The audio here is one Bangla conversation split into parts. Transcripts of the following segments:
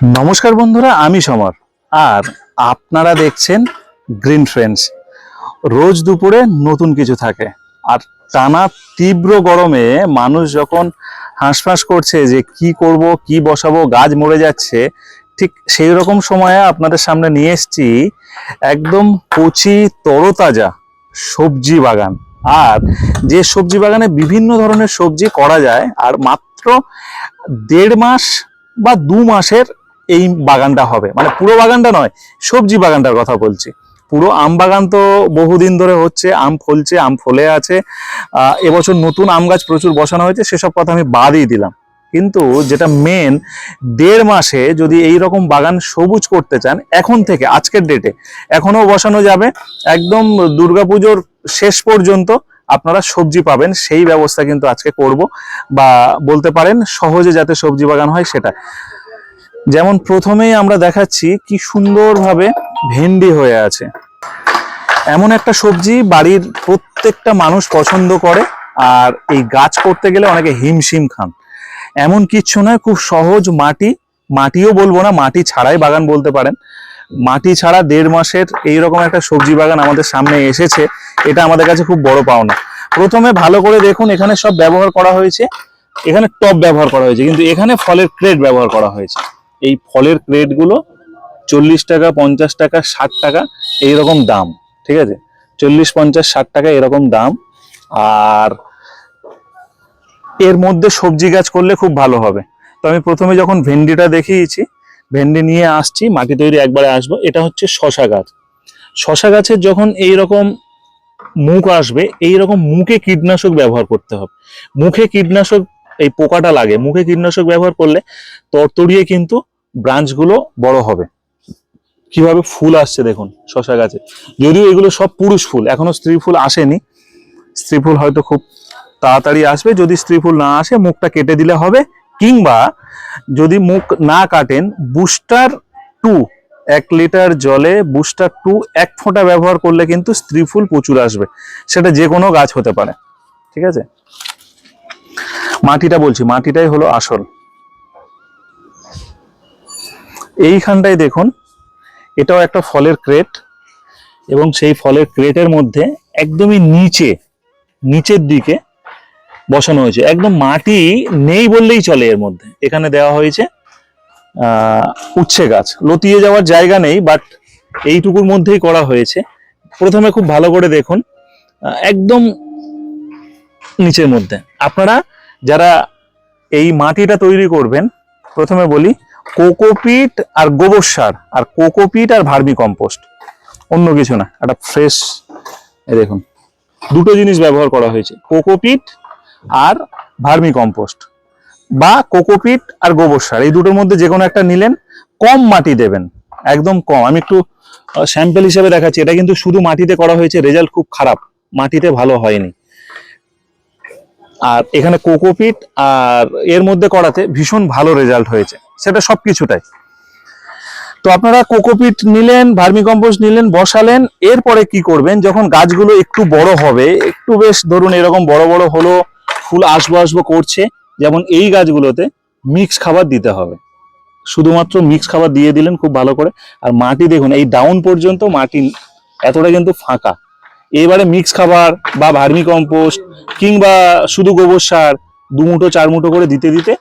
নমস্কার বন্ধুরা, আমি সমর। আর আপনারা দেখছেন গ্রিন ফ্রেন্ডস রোজ দুপুরে নতুন কিছু থাকে। আর টানা তীব্র গরমে মানুষ যখন হাঁসফাঁস করছে যে কি করব, কি বসাবো, গাছ মরে যাচ্ছে, ঠিক সেই রকম সময়ে আপনাদের সামনে নিয়ে এসেছি একদম কচি তরতাজা সবজি বাগান। আর যে সবজি বাগানে বিভিন্ন ধরনের সবজি করা যায়, আর মাত্র দেড় মাস বা দু মাসের এই বাগানটা হবে। মানে পুরো বাগানটা নয়, সবজি বাগানটার কথা বলছি। পুরো আম বাগান তো বহুদিন ধরে হচ্ছে, আম ফলছে, আম ফলে আছে। এবছর নতুন আম গাছ প্রচুর বসানো হয়েছে, সেসব কথা আমি বাদই দিলাম। কিন্তু যেটা মেন দেড় মাসে যদি এই রকম বাগান সবুজ করতে চান, এখন থেকে, আজকের ডেটে এখনও বসানো যাবে। একদম দুর্গাপুজোর শেষ পর্যন্ত আপনারা সবজি পাবেন, সেই ব্যবস্থা কিন্তু আজকে করব। বা বলতে পারেন, সহজে যাতে সবজি বাগান হয় সেটা যেমন প্রথমেই আমরা দেখাচ্ছি কি সুন্দরভাবে ভেন্ডি হয়ে আছে। এমন একটা সবজি বাড়ির প্রত্যেকটা মানুষ পছন্দ করে, আর এই গাছ করতে গেলে অনেকে হিমশিম খান। এমন কিচ্ছু নয়, খুব সহজ মাটি, মাটিও বলব না, মাটি ছাড়াই বাগান বলতে পারেন। মাটি ছাড়া দেড় মাসের এইরকম একটা সবজি বাগান আমাদের সামনে এসেছে, এটা আমাদের কাছে খুব বড় পাওনা। প্রথমে ভালো করে দেখুন, এখানে সব ব্যবহার করা হয়েছে। এখানে টপ ব্যবহার করা হয়েছে, কিন্তু এখানে ফলের ক্রেট ব্যবহার করা হয়েছে। এই ফলের ক্রেটগুলো চল্লিশ টাকা, পঞ্চাশ টাকা, ষাট টাকা এইরকম দাম, ঠিক আছে? চল্লিশ, পঞ্চাশ, ষাট টাকা এরকম দাম। আর এর মধ্যে সবজি গাছ করলে খুব ভালো হবে। তো আমি প্রথমে যখন ভেন্ডিটা দেখিয়েছি, ভেন্ডি নিয়ে আসছি, মাটি তৈরি একবারে আসব, এটা হচ্ছে শশা গাছ। শশা গাছের যখন এই রকম মুখ আসবে এই রকম মুখে কীটনাশক ব্যবহার করতে হবে। মুখে কীটনাশক, এই পোকাটা লাগে, মুখে কীটনাশক ব্যবহার করলে তরতরিয়ে কিন্তু ব্রাঞ্চগুলো বড় হবে। কীভাবে ফুল আসছে দেখুন শশা গাছে। যদিও এগুলো সব পুরুষ ফুল, এখনও স্ত্রী ফুল আসেনি। স্ত্রী ফুল হয়তো খুব তাড়াতাড়ি আসবে, যদি স্ত্রী ফুল না আসে মুখটা কেটে দিলে হবে, কিংবা যদি মুখ না কাটেন বুস্টার টু এক লিটার জলে বুস্টার টু এক ফোঁটা ব্যবহার করলে কিন্তু স্ত্রী ফুল প্রচুর আসবে। সেটা যে কোনো গাছ হতে পারে। ঠিক আছে? মাটিটা বলছি, মাটিটাই হলো আসল। এইখানটায় দেখুন, এটাও একটা ফলের ক্রেট এবং সেই ফলের ক্রেটের মধ্যে একদমই নিচে, নিচের দিকে বসানো হয়েছে। একদম মাটি নেই বললেই চলে এর মধ্যে। এখানে দেওয়া হয়েছে উচ্ছে গাছ। লতিয়ে যাওয়ার জায়গা নেই বাট এইটুকুর মধ্যেই করা হয়েছে। প্রথমে খুব ভালো করে দেখুন একদম নিচের মধ্যে। আপনারা যারা এই মাটিটা তৈরি করবেন, প্রথমে বলি কোকোপিট আর গোবর সার, আর কোকোপিট আর ভার্মি কম্পোস্ট। অন্য কিছু না, একটা ফ্রেশ দেখুন, দুটো জিনিস ব্যবহার করা হয়েছে, কোকোপিট আর ভার্মি কম্পোস্ট বা কোকোপিট আর গোবর সার। এই দুটোর মধ্যে যে কোনো একটা নিলেন, কম মাটি দেবেন, একদম কম। আমি একটু স্যাম্পেল হিসেবে দেখাচ্ছি, এটা কিন্তু শুধু মাটিতে করা হয়েছে রেজাল্ট খুব খারাপ, মাটিতে ভালো হয়নি। আর এখানে কোকোপিট আর এর মধ্যে করাতে ভীষণ ভালো রেজাল্ট হয়েছে। সেটা সবকিছুটাই। তো আপনারা কোকোপিট নিলেন, ভার্মি কম্পোস্ট নিলেন, বসালেন, এরপরে কি করবেন? যখন গাছগুলো একটু বড় হবে, একটু বেশ ধরুন এরকম বড় বড় হলো, ফুল আসব আসব করছে, যেমন এই গাছগুলোতে মিক্স খাবার দিতে হবে। শুধুমাত্র মিক্স খাবার দিয়ে দিলেন খুব ভালো করে। আর মাটি দেখুন, এই ডাউন পর্যন্ত মাটি এতটা কিন্তু ফাঁকা। এবারে মিক্স খাবার বা ভার্মি কম্পোস্ট কিংবা শুধু গোবর সার দু মুঠো, চার মুঠো করে দিতে দিতে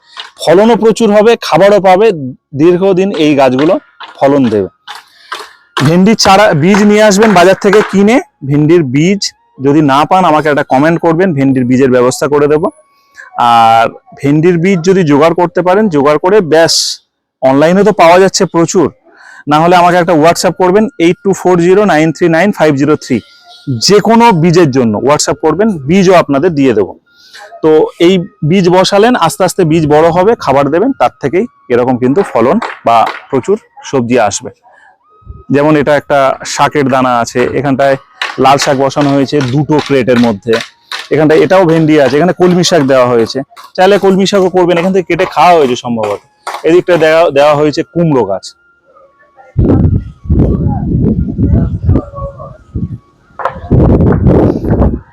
ফলনও প্রচুর হবে, খাবারও পাবে, দীর্ঘদিন এই গাছগুলো ফলন দেবে। ভেন্ডির চারা, বীজ নিয়ে আসবেন বাজার থেকে কিনে, ভেন্ডির বীজ যদি না পান আমাকে একটা কমেন্ট করবেন, ভেন্ডির বীজের ব্যবস্থা করে দেব। আর ভেন্ডির বীজ যদি জোগাড় করতে পারেন, জোগাড় করে ব্যাস অনলাইনে তো পাওয়া যাচ্ছে প্রচুর। না হলে আমাকে একটা হোয়াটসঅ্যাপ করবেন eight two four zero nine three nine five zero three যে কোনো বীজের জন্য হোয়াটসঅ্যাপ করবেন, বীজও আপনাদের দিয়ে দেবো। তো এই বীজ বসালেন, আস্তে আস্তে বীজ বড় হবে, খাবার দেবেন, তার থেকেই এরকম কিন্তু ফলন বা প্রচুর সবজি আসবে। যেমন এটা একটা শাকের দানা আছে, এখানটায় লাল শাক বসানো হয়েছে দুটো ক্রেটের মধ্যে। এখানটায় এটাও ভেন্ডি আছে, এখানে কলমি শাক দেওয়া হয়েছে। চাইলে কলমি শাকও করবেন, এখান থেকে কেটে খাওয়া হয়েছে সম্ভবত। এদিকটা দেওয়া দেওয়া হয়েছে কুমড়ো গাছ।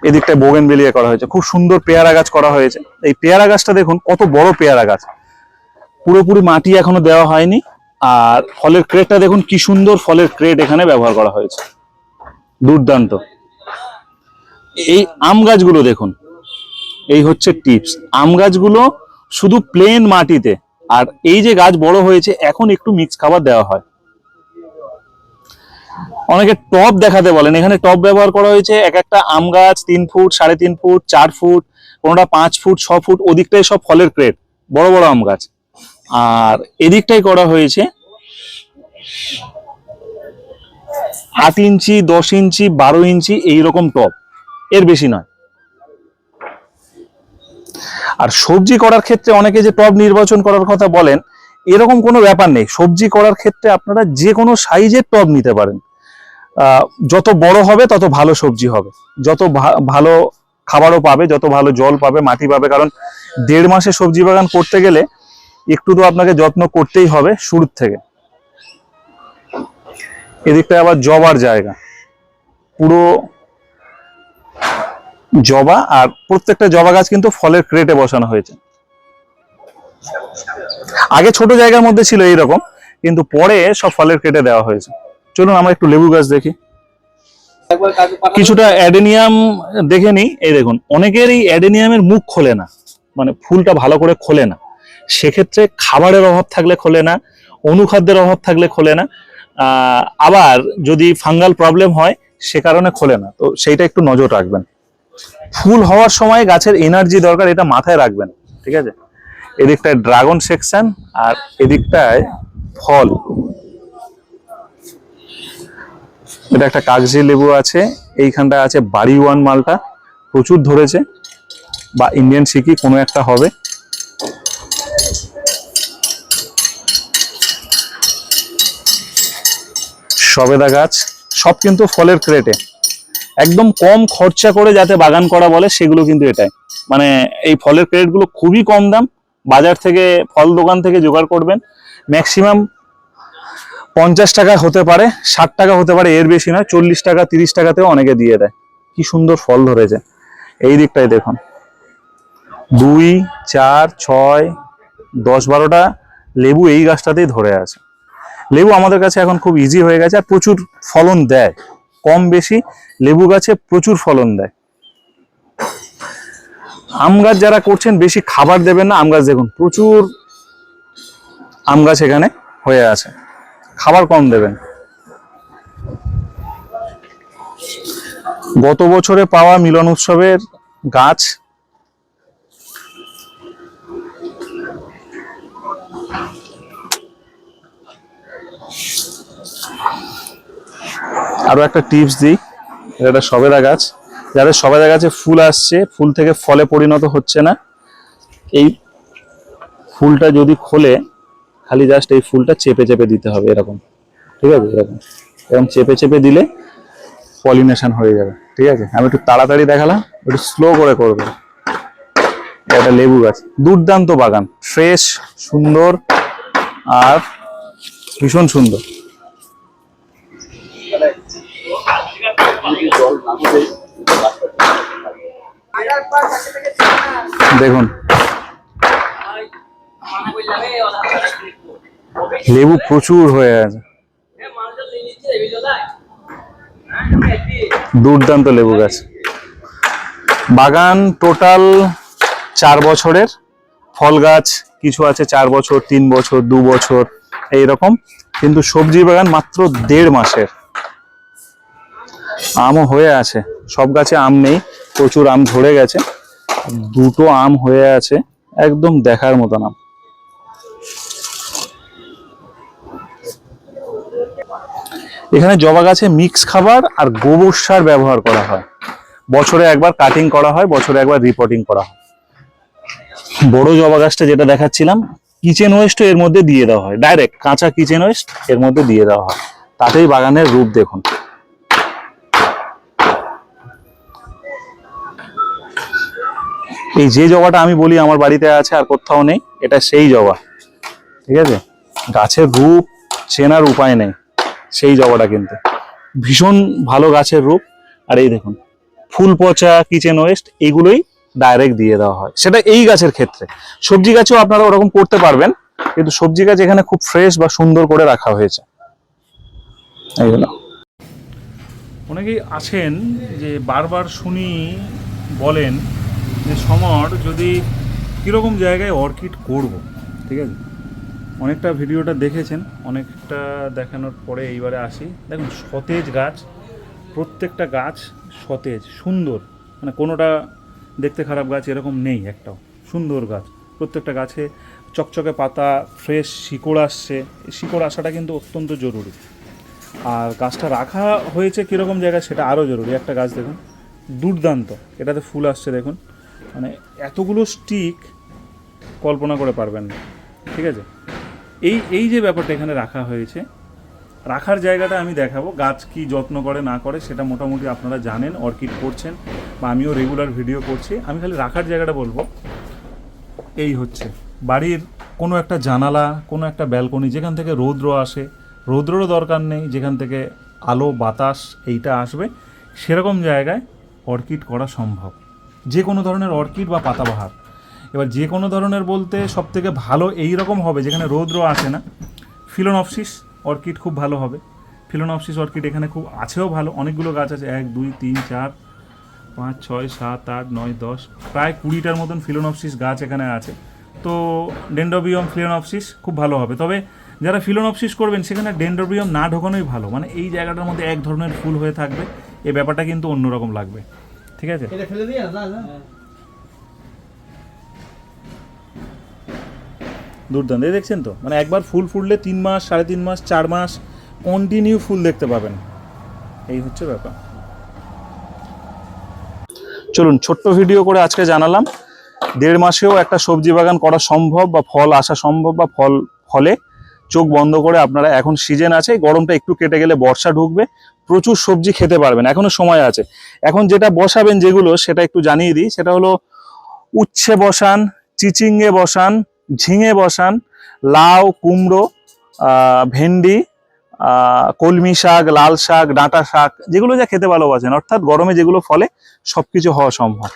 এদিকটায় বোগেন বেলিয়ে করা হয়েছে। খুব সুন্দর পেয়ারা গাছ করা হয়েছে। এই পেয়ারা গাছটা দেখুন, কত বড় পেয়ারা গাছ। পুরোপুরি মাটি এখনও দেওয়া হয়নি। আর ফলের ক্রেটটা দেখুন, কি সুন্দর ফলের ক্রেট এখানে ব্যবহার করা হয়েছে। দুর্দান্ত। এই আম গাছগুলো দেখুন, এই হচ্ছে টিপস আম গাছগুলো শুধু প্লেন মাটিতে। আর এই যে গাছ বড় হয়েছে, এখন একটু মিক্স খাবার দেওয়া হয়। অনেকে টব দেখাতে বলেন। এখানে টব ব্যবহার করা হয়েছে এক একটা আম গাছ তিন ফুট, সাড়ে তিন ফুট, চার ফুট, কোনোটা পাঁচ ফুট, ছ ফুট, ওদিকটাই সব ফলের ক্রেট বড় বড় আম গাছ। আর এদিকটাই করা হয়েছে আট ইঞ্চি, দশ ইঞ্চি, বারো ইঞ্চি এইরকম টব। এর বেশি নয়। আর সবজি করার ক্ষেত্রে অনেকে যে টব নির্বাচন করার কথা বলেন, এরকম কোনো ব্যাপার নেই। সবজি করার ক্ষেত্রে আপনারা যে কোনো সাইজের টব নিতে পারেন। যত বড় হবে, তত ভালো সবজি হবে। যত ভালো খাবারও পাবে, যত ভালো জল পাবে, মাটি পাবে। কারণ দেড় মাসে সবজি বাগান করতে গেলে একটু তো আপনাকে যত্ন করতেই হবে শুরুর থেকে। এদিকটা আবার জবার জায়গা। পুরো জবা আর প্রত্যেকটা জবা গাছ কিন্তু ফলের ক্রেটে বসানো হয়েছে। আগে ছোট জায়গার মধ্যে ছিল এইরকম, কিন্তু পরে সব ফলের ক্রেটে দেওয়া হয়েছে। চলুন আমরা একটু লেবু গাছ দেখি। কিছুটা অ্যাডেনিয়াম দেখে নিই, এই দেখুন অনেকের এই অ্যাডেনিয়ামের মুখ খোলে না মানে ফুলটা ভালো করে খোলে না। সেক্ষেত্রে খাবারের অভাব থাকলে খোলে না, অনুখাদ্যের অভাব থাকলে খোলে না আবার যদি ফাঙ্গাল প্রবলেম হয়, সে কারণে খোলে না। তো সেইটা একটু নজর রাখবেন। ফুল হওয়ার সময় গাছের এনার্জি দরকার, এটা মাথায় রাখবেন, ঠিক আছে? এদিকটায় ড্রাগন সেকশন আর এদিকটায় ফল এটা একটা কাগজি লেবু আছে এইখানটা আছে বাড়ি ওয়ান মালটা, প্রচুর ধরেছে, বা ইন্ডিয়ান সিকি কোনো একটা হবে। সবেদা গাছ, সব কিন্তু ফলের ক্রেটে একদম কম খরচা করে যাতে বাগান করা বলে, সেগুলো কিন্তু এটাই। মানে এই ফলের ক্রেটগুলো খুবই কম দাম, বাজার থেকে, ফল দোকান থেকে জোগাড় করবেন। ম্যাক্সিমাম পঞ্চাশ টাকা হতে পারে, ষাট টাকা হতে পারে, এর বেশি নয়, চল্লিশ টাকা, তিরিশ টাকাতেও অনেকে দিয়ে দেয়। কি সুন্দর ফল ধরেছে। এই দিকটাই দেখুন। দুই, চার, ছয়, দশ, বারোটা লেবু এই গাছটাতেই ধরে আছে। লেবু আমাদের কাছে এখন খুব ইজি হয়ে গেছে, আর প্রচুর ফলন দেয়। কম বেশি লেবু গাছে প্রচুর ফলন দেয়। আম গাছ যারা করছেন, বেশি খাবার দেবেন না। আম গাছ দেখুন, প্রচুর আম গাছ এখানে হয়ে আছে। খাবার কম দেবেন। গত বছরে পাওয়া মিলন উৎসবের গাছ আরও একটা টিপস দিই, এটা সবেদা গাছ। যাদের সবেদা গাছে ফুল আসছে, ফুল থেকে ফলে পরিণত হচ্ছে না, এই ফুলটা যদি খোলে খালি জাস্ট এই ফুলটা চেপে চেপে দিতে হবে এরকম। ঠিক আছে? এরকম। এরকম চেপে চেপে দিলে পলিনেশন হয়ে যাবে। ঠিক আছে? আমি একটু তাড়াতাড়ি দেখালাম, একটু স্লো করে করবে। এটা লেবু গাছ। দুর্দান্ত বাগান। ফ্রেশ, সুন্দর আর ভীষণ সুন্দর। দেখুন লেবু প্রচুর হয়ে আছে। দুর্দান্ত লেবু গাছ। বাগান টোটাল চার বছরের। ফল গাছ কিছু আছে চার বছর, তিন বছর, দু বছর এই রকম কিন্তু সবজি বাগান মাত্র দেড় মাসের। আমও হয়ে আছে। সব গাছে আম নেই, প্রচুর আম ঝরে গেছে। দুটো আম হয়ে আছে, একদম দেখার মতন আম। এখানে জবা গাছে মিক্স খাবার আর গোবর সার ব্যবহার করা হয়। বছরে একবার কাটিং করা হয়, বছরে একবার রিপোর্টিং করা হয়। বড় জবা গাছটা যেটা দেখাচ্ছিলাম কিচেন ওয়েস্ট এর মধ্যে দিয়ে দেওয়া হয়। ডাইরেক্ট কাঁচা কিচেন ওয়েস্ট এর মধ্যে দিয়ে দেওয়া হয়। তাতেই বাগানের রূপ দেখুন। এই যে জবাটা আমি বলি আমার বাড়িতে আছে আর কোথাও নেই, এটা সেই জবা। ঠিক আছে? গাছের রূপ চেনার উপায় নেই। সেই জবাটা কিন্তু। ভীষণ ভালো গাছের রূপ। আর এই দেখুন, ফুল পচা, কিচেন ওয়েস্ট, এগুলোই ডাইরেক্ট দিয়ে দেওয়া হয়। সেটা এই গাছের ক্ষেত্রে। সবজি গাছেও আপনারা ওরকম করতে পারবেন, কিন্তু সবজি গাছ এখানে খুব ফ্রেশ বা সুন্দর করে রাখা হয়েছে। অনেকেই আছেন যে বারবার শুনি বলেন যে, সমর, যদি কীরকম জায়গায় অর্কিড করব? ঠিক আছে? অনেকটা ভিডিওটা দেখেছেন, অনেকটা দেখানোর পরে এইবারে আসি। দেখুন, সতেজ গাছ, প্রত্যেকটা গাছ সতেজ, সুন্দর। মানে কোনোটা দেখতে খারাপ গাছ এরকম নেই একটাও। সুন্দর গাছ। প্রত্যেকটা গাছে চকচকে পাতা, ফ্রেশ শিকড় আসছে। শিকড় আসাটা কিন্তু অত্যন্ত জরুরি। আর গাছটা রাখা হয়েছে কীরকম জায়গায় সেটা আরও জরুরি। একটা গাছ দেখুন, দুর্দান্ত। এটাতে ফুল আসছে দেখুন। মানে এতগুলো স্টিক কল্পনা করে পারবেন না। ঠিক আছে? এই এই যে ব্যাপারটা এখানে রাখা হয়েছে, রাখার জায়গাটা আমি দেখাবো, গাছ কি যত্ন করে, না করে, সেটা মোটামুটি আপনারা জানেন, অর্কিড করছেন, বা আমিও রেগুলার ভিডিও করছি। আমি খালি রাখার জায়গাটা বলব। এই হচ্ছে, বাড়ির কোনো একটা জানালা, কোনো একটা ব্যালকনি, যেখান থেকে রৌদ্র আসে, রৌদ্রেরও দরকার নেই, যেখান থেকে আলো, বাতাস, এইটা আসবে, সেরকম জায়গায় অর্কিড করা সম্ভব। যে কোনো ধরনের অর্কিড বা পাতাবাহার। এবার যে কোনো ধরনের বলতে সব থেকে ভালো এই রকম হবে, যেখানে রৌদ্র আসে না। ফিলোনপসিস অর্কিড খুব ভালো হবে। ফিলোনপসিস অর্কিড এখানে খুব আছেও ভালো। অনেকগুলো গাছ আছে, এক, দুই, তিন, চার, পাঁচ, ছয়, সাত, আট, নয়, দশ, প্রায় কুড়িটার মতন ফিলোনপসিস গাছ এখানে আছে। তো ডেন্ডোবিয়ম ফিলোনপসিস খুব ভালো হবে। তবে যারা ফিলোনপসিস করবেন, সেখানে ডেন্ডোবিয়ম না ঢোকানোই ভালো। মানে এই জায়গাটার মধ্যে এক ধরনের ফুল হয়ে থাকবে এই ব্যাপারটা কিন্তু অন্যরকম লাগবে। ঠিক আছে? দুর্দান্ত। এই দেখছেন তো? মানে একবার ফুল ফুটলে তিন মাস, সাড়ে তিন মাস, চার মাস কন্টিনিউ ফুল দেখতে পাবেন। এই হচ্ছে ব্যাপার। চলুন, ছোট্ট ভিডিও করে আজকে জানালাম। দেড় মাসেও একটা সবজি বাগান করা সম্ভব বা ফল আসা সম্ভব বা ফল, ফলে চোখ বন্ধ করে আপনারা এখন সিজন আছে গরমটা একটু কেটে গেলে বর্ষা ঢুকবে, প্রচুর সবজি খেতে পারবেন, এখনও সময় আছে। এখন যেটা বসাবেন যেগুলো, সেটা একটু জানিয়ে দিই, সেটা হলো উচ্ছে বসান, চিচিঙ্গে বসান ঝিঙে বসান, লাউ, কুমড়ো ভেন্ডি কলমি শাক, লাল শাক, ডাঁটা শাক, যেগুলো যা খেতে ভালোবাসেন, অর্থাৎ গরমে যেগুলো ফলে সব কিছু হওয়া সম্ভব।